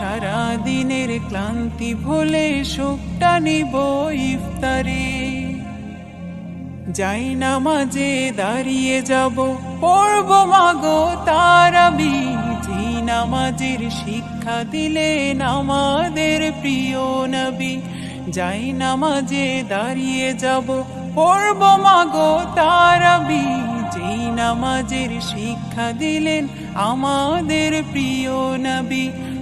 সারা দিনের ক্লান্তি ভুলে সুখটা নিব ইফতারে। যাই নামাজে দাঁড়িয়ে যাব, পড়ব মাগো তারাবি। যে নামাজের শিক্ষা দিলেন আমাদের প্রিয় নবী, যাই নামাজে দাঁড়িয়ে যাব, পড়ব মাগো তারাবি। যেই নামাজের শিক্ষা দিলেন আমাদের প্রিয় নবী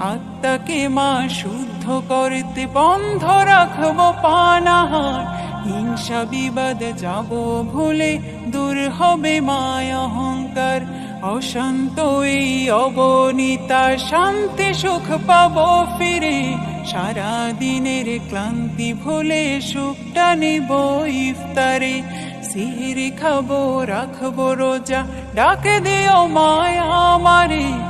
আত্মাকে মা শুদ্ধ করতে বন্ধ রাখব পানাহার হিংসা বিবাদ যাব ভুলে দূর হবে মায় অহংকার। অশান্ত এই অবনীতা শান্তি সুখ পাব ফিরে। সারা দিনের ক্লান্তি ভুলে সুখটা নিব ইফতারে। সিহিরি খাব, রাখব রোজা, ডাকে দিও মায়া আমারে।